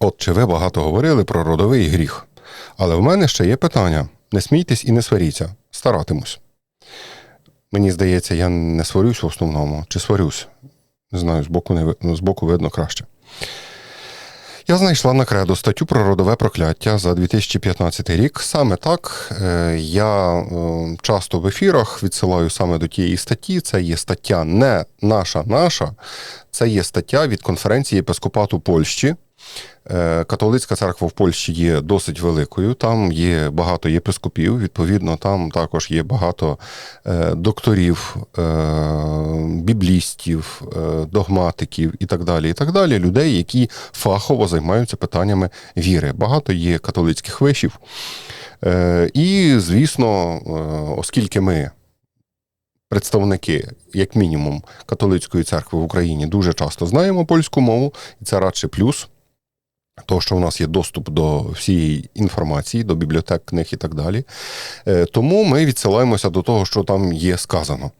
От ви багато говорили про родовий гріх. Але в мене ще є питання: не смійтесь і не сваріться, старатимусь. Мені здається, я не сварюсь в основному, чи сварюсь. Не знаю, збоку, не, ну, збоку видно краще. Я знайшла на кредо статтю про родове прокляття за 2015 рік. Саме так е, я е, часто в ефірах відсилаю саме до тієї статті. Це є стаття не наша наша, це є стаття від конференції єпископату Польщі. Е, Католицька церква в Польщі є досить великою. Там є багато єпископів. Відповідно, там також є багато е, докторів, е, біблістів, догматиків і так далі. І так далі. Людей, які фахово займаються питаннями віри. Багато є католицьких вишів. І, звісно, оскільки ми. Представники, як мінімум, католицької церкви в Україні дуже часто знаємо польську мову, і це радше плюс. Того, що у нас є доступ до всієї інформації, до бібліотек, книг і так далі. Е, Тому ми відсилаємося до того, що там є сказано.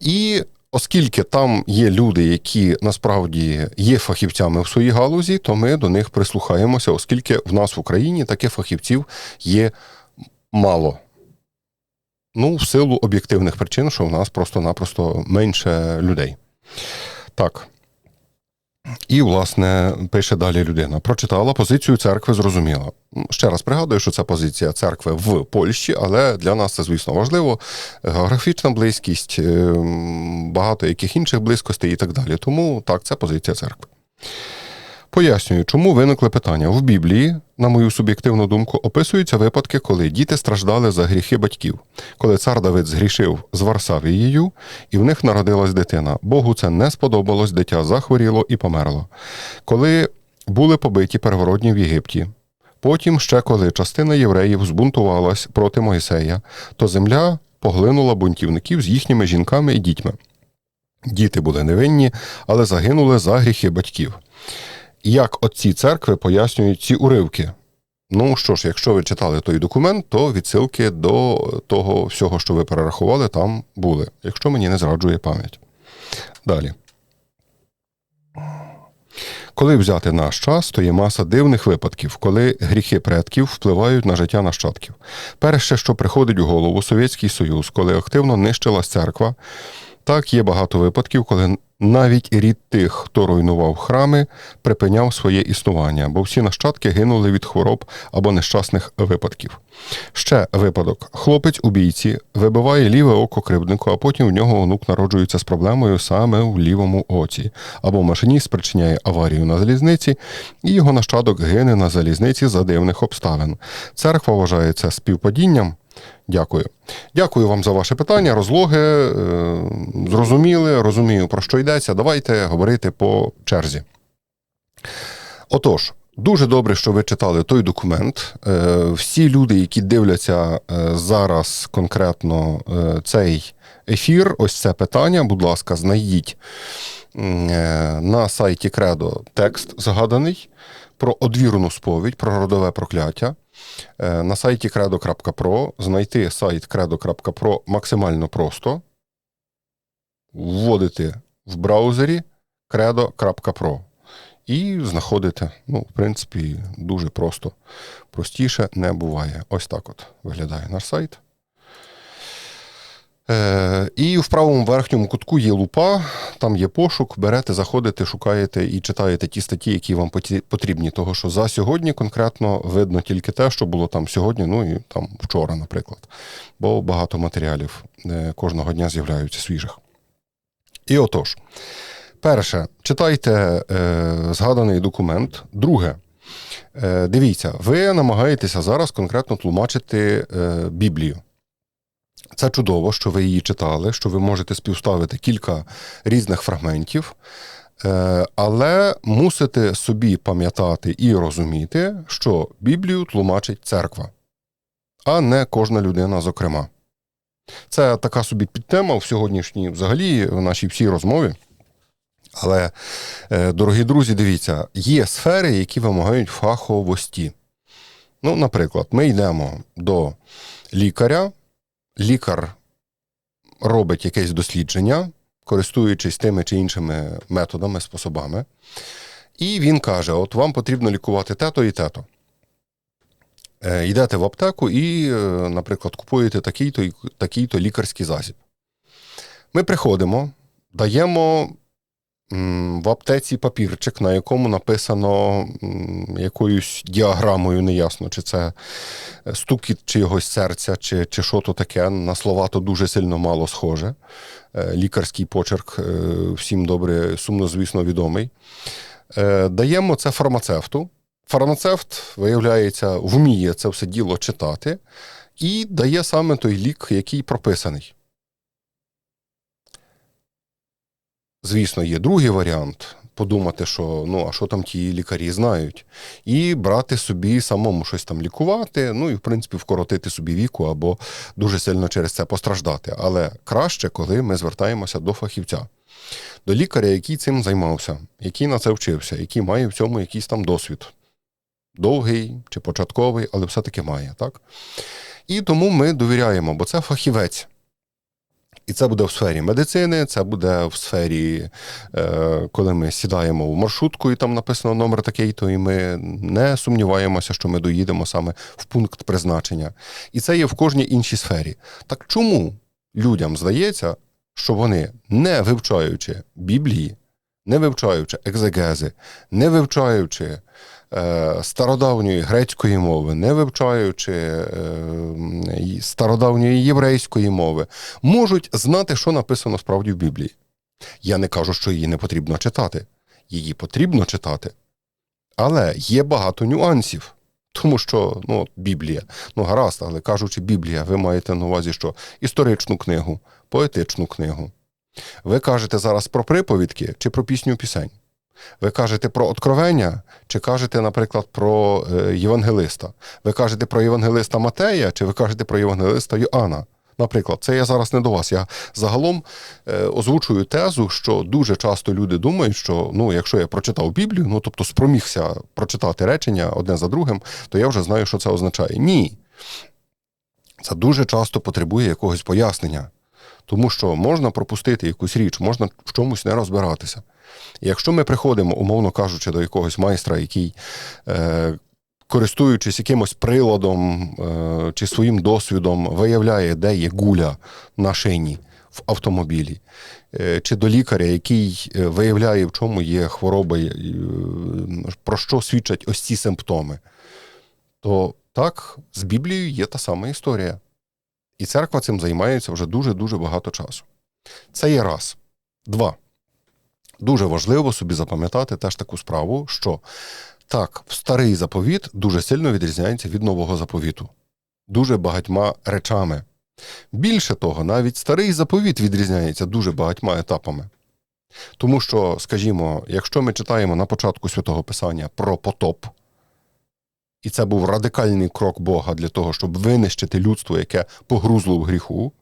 І оскільки там є люди, які насправді є фахівцями в своїй галузі, то ми до них прислухаємося, оскільки в нас в Україні таких фахівців є мало. Ну, в силу об'єктивних причин, що в нас просто-напросто менше людей. Так. І, власне, пише далі людина. Прочитала позицію церкви, зрозуміла. Ще раз пригадую, що це позиція церкви в Польщі, але для нас це, звісно, важливо. Географічна близькість, е, багато яких інших близькостей і так далі. Тому так, це позиція церкви. Пояснюю, чому виникли питання. В Біблії, на мою суб'єктивну думку, описуються випадки, коли діти страждали за гріхи батьків, коли цар Давид згрішив з Варсавією, і в них народилась дитина. Богу це не сподобалось, дитя захворіло і померло. Коли були побиті первородні в Єгипті, потім ще коли частина євреїв збунтувалась проти Мойсея, то земля поглинула бунтівників з їхніми жінками і дітьми. Діти були невинні, але загинули за гріхи батьків як отці церкви пояснюють ці уривки. Ну що ж, якщо ви читали той документ, то відсилки до того всього, що ви перерахували, там були, якщо мені не зраджує пам'ять. Далі. Коли взяти наш час, то є маса дивних випадків, коли гріхи предків впливають на життя нащадків. Перше, що приходить у голову Совєтський Союз, коли активно нищилась церква, так є багато випадків, коли навіть рід тих, хто руйнував храми, припиняв своє існування, бо всі нащадки гинули від хвороб або нещасних випадків. Ще випадок: хлопець у бійці вибиває ліве око кривднику, а потім в нього онук народжується з проблемою саме в лівому оці, або машиніст спричиняє аварію на залізниці, і його нащадок гине на залізниці за дивних обставин. Церква вважає це співпадінням. Дякую. Дякую вам за ваше питання. Розлоги е, зрозуміли, розумію, про що йдеться. Давайте говорити по черзі. Отож, дуже добре, що ви читали той документ. Е, всі люди, які дивляться е, зараз конкретно цей ефір, ось це питання, будь ласка, знайдіть на сайті Кредо текст згаданий про одвірну сповідь, про родове прокляття. Е, На сайті credo.pro знайти сайт credo.pro максимально просто, вводити в браузері credo.pro і знаходите. Ну, в принципі, дуже просто. Простіше не буває. Ось так от виглядає наш сайт. Е, і в правому верхньому кутку є лупа, там є пошук, берете, заходите, шукаєте і читаєте ті статті, які вам потрібні. Того, що за сьогодні конкретно видно тільки те, що було там сьогодні, ну і там вчора, наприклад. Бо багато матеріалів е, кожного дня з'являються свіжих. І отож, перше, читайте е, згаданий документ. Друге, е, дивіться, ви намагаєтеся зараз конкретно тлумачити е, Біблію. Це чудово, що ви її читали, що ви можете співставити кілька різних фрагментів, е, але мусите собі пам'ятати і розуміти, що Біблію тлумачить церква, а не кожна людина, зокрема. Це така собі підтема в сьогоднішній, взагалі, в нашій всій розмові. Але, е, дорогі друзі, дивіться, є сфери, які вимагають фаховості. Ну, наприклад, ми йдемо до лікаря, лікар робить якесь дослідження, користуючись тими чи іншими методами, способами. І він каже: от вам потрібно лікувати те-то і те-то. Е, Йдете в аптеку і, е, наприклад, купуєте такий-то такий-то лікарський засіб. Ми приходимо, даємо в аптеці папірчик, на якому написано якоюсь діаграмою, неясно, чи це стукіт чогось серця, чи, чи що то таке. На слова то дуже сильно мало схоже. Е, Лікарський почерк е, всім добре, сумно, звісно, відомий. Е, Даємо це фармацевту. Фармацевт, виявляється, вміє це все діло читати і дає саме той лік, який прописаний. Звісно, є другий варіант подумати, що ну, а що там ті лікарі знають, і брати собі самому щось там лікувати, ну і в принципі вкоротити собі віку або дуже сильно через це постраждати. Але краще, коли ми звертаємося до фахівця, до лікаря, який цим займався, який на це вчився, який має в цьому якийсь там досвід. Довгий чи початковий, але все-таки має, так? І тому ми довіряємо, бо це фахівець. І це буде в сфері медицини, це буде в сфері, е, коли ми сідаємо в маршрутку, і там написано номер такий, то і ми не сумніваємося, що ми доїдемо саме в пункт призначення. І це є в кожній іншій сфері. Так чому людям здається, що вони, не вивчаючи Біблії, не вивчаючи екзегези, не вивчаючи стародавньої грецької мови, не вивчаючи е, стародавньої єврейської мови, можуть знати, що написано справді в Біблії. Я не кажу, що її не потрібно читати. Її потрібно читати. Але є багато нюансів. Тому що ну, Біблія, ну гаразд, але кажучи Біблія, ви маєте на увазі, що історичну книгу, поетичну книгу. Ви кажете зараз про приповідки чи про пісню пісень. Ви кажете про откровення, чи кажете, наприклад, про е, євангелиста. Ви кажете про євангелиста Матея, чи ви кажете про євангелиста Йоанна. Наприклад, це я зараз не до вас. Я загалом е, озвучую тезу, що дуже часто люди думають, що ну, якщо я прочитав Біблію, ну тобто спромігся прочитати речення одне за другим, то я вже знаю, що це означає. Ні. Це дуже часто потребує якогось пояснення. Тому що можна пропустити якусь річ, можна в чомусь не розбиратися. Якщо ми приходимо, умовно кажучи, до якогось майстра, який, е, користуючись якимось приладом е, чи своїм досвідом, виявляє, де є гуля на шині в автомобілі, е, чи до лікаря, який виявляє, в чому є хвороба, про що свідчать ось ці симптоми, то так, з Біблією є та сама історія. І церква цим займається вже дуже-дуже багато часу. Це є раз. Два. Дуже важливо собі запам'ятати теж таку справу, що так, старий заповіт дуже сильно відрізняється від нового заповіту. Дуже багатьма речами. Більше того, навіть старий заповіт відрізняється дуже багатьма етапами. Тому що, скажімо, якщо ми читаємо на початку святого Писання про потоп, і це був радикальний крок Бога для того, щоб винищити людство, яке погрузло в гріху,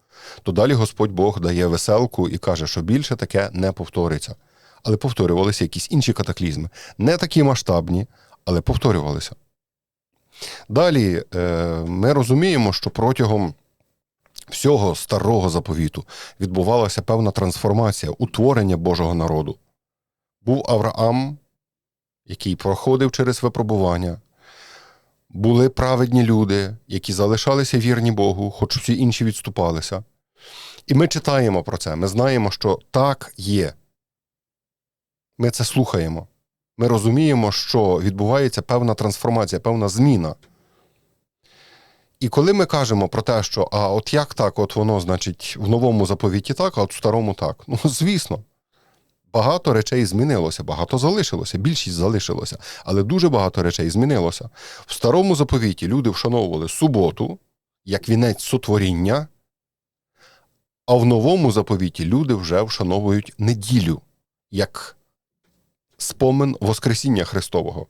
то далі Господь Бог дає веселку і каже, що більше таке не повториться. Але повторювалися якісь інші катаклізми. Не такі масштабні, але повторювалися. Далі е, ми розуміємо, що протягом всього старого заповіту відбувалася певна трансформація, утворення Божого народу. Був Авраам, який проходив через випробування. Були праведні люди, які залишалися вірні Богу, хоч всі інші відступалися. І ми читаємо про це. Ми знаємо, що так є. Ми це слухаємо. Ми розуміємо, що відбувається певна трансформація, певна зміна. І коли ми кажемо про те, що а от як так, от воно, значить, в новому заповіті так, а от в старому так. Ну, звісно, багато речей змінилося, багато залишилося, більшість залишилося, але дуже багато речей змінилося. В старому заповіті люди вшановували суботу як вінець сотворіння, а в новому заповіті люди вже вшановують неділю як спомин Воскресіння Христового.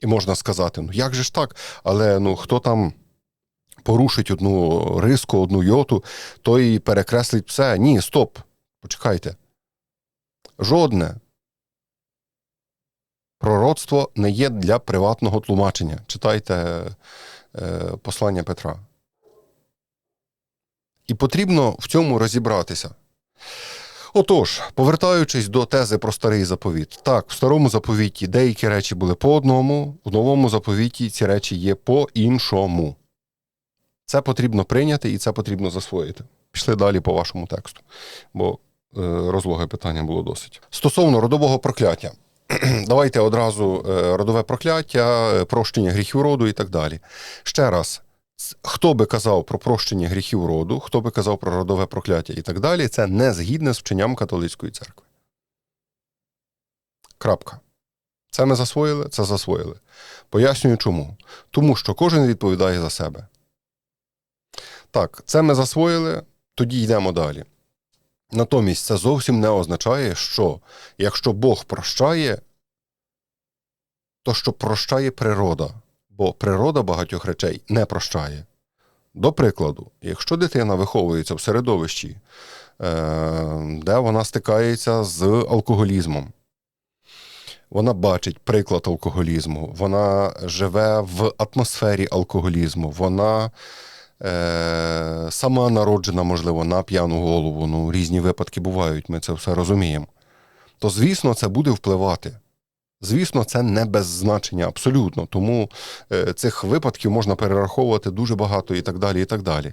І можна сказати, ну як же ж так? Але ну хто там порушить одну риску, одну йоту, той перекреслить все. Ні, стоп. Почекайте. Жодне пророцтво не є для приватного тлумачення. Читайте е, послання Петра. І потрібно в цьому розібратися. Отож, повертаючись до тези про старий заповіт, так, в старому заповіті деякі речі були по одному, в новому заповіті ці речі є по іншому. Це потрібно прийняти і це потрібно засвоїти. Пішли далі по вашому тексту, бо е, розлоге питання було досить. Стосовно родового прокляття. Давайте одразу е, родове прокляття, е, прощення гріхів роду і так далі. Ще раз, хто би казав про прощення гріхів роду, хто би казав про родове прокляття і так далі, це не згідне з вченням католицької церкви. Крапка. Це ми засвоїли, це засвоїли. Пояснюю чому. Тому що кожен відповідає за себе. Так, це ми засвоїли, тоді йдемо далі. Натомість це зовсім не означає, що якщо Бог прощає, то що прощає природа, бо природа багатьох речей не прощає. До прикладу, якщо дитина виховується в середовищі, е, де вона стикається з алкоголізмом, вона бачить приклад алкоголізму, вона живе в атмосфері алкоголізму, вона е, сама народжена, можливо, на п'яну голову. Ну, різні випадки бувають, ми це все розуміємо. То, звісно, це буде впливати. Звісно, це не без значення абсолютно. Тому е, цих випадків можна перераховувати дуже багато і так далі. і так далі.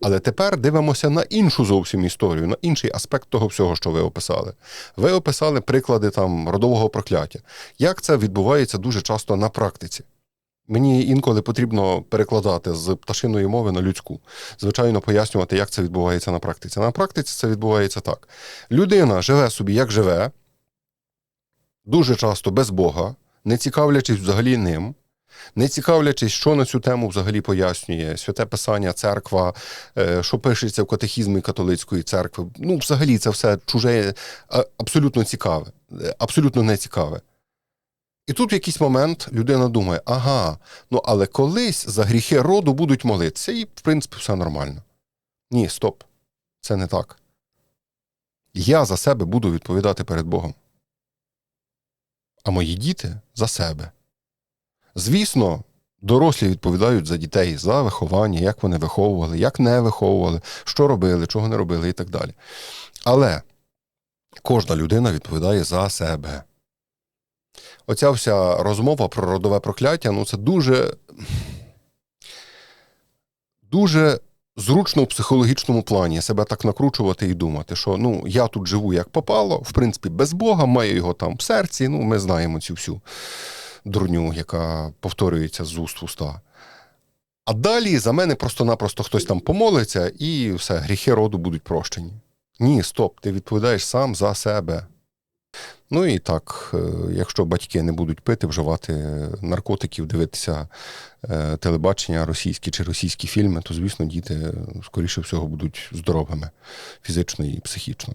Але тепер дивимося на іншу зовсім історію, на інший аспект того всього, що ви описали. Ви описали приклади там родового прокляття. Як це відбувається дуже часто на практиці? Мені інколи потрібно перекладати з пташиної мови на людську. Звичайно, пояснювати, як це відбувається на практиці. На практиці це відбувається так: людина живе собі, як живе, дуже часто без Бога, не цікавлячись взагалі ним, не цікавлячись, що на цю тему взагалі пояснює святе Писання, церква, е, що пишеться в катехізмі католицької церкви. Ну, взагалі, це все чуже, абсолютно цікаве, е, абсолютно не цікаве. І тут в якийсь момент людина думає: ага, ну але колись за гріхи роду будуть молитися, і, в принципі, все нормально. Ні, стоп, це не так. Я за себе буду відповідати перед Богом. А мої діти за себе. Звісно, дорослі відповідають за дітей, за виховання, як вони виховували, як не виховували, що робили, чого не робили і так далі. Але кожна людина відповідає за себе. Оця вся розмова про родове прокляття, ну це дуже, дуже зручно в психологічному плані себе так накручувати і думати, що ну я тут живу як попало, в принципі, без Бога, маю його там в серці. Ну, ми знаємо цю всю дурню, яка повторюється з уст в уста. А далі за мене просто-напросто хтось там помолиться, і все, гріхи роду будуть прощені. Ні, стоп, ти відповідаєш сам за себе. Ну і так, е, якщо батьки не будуть пити, вживати наркотиків, дивитися е, телебачення російські чи російські фільми, то, звісно, діти, скоріше всього, будуть здоровими фізично і психічно.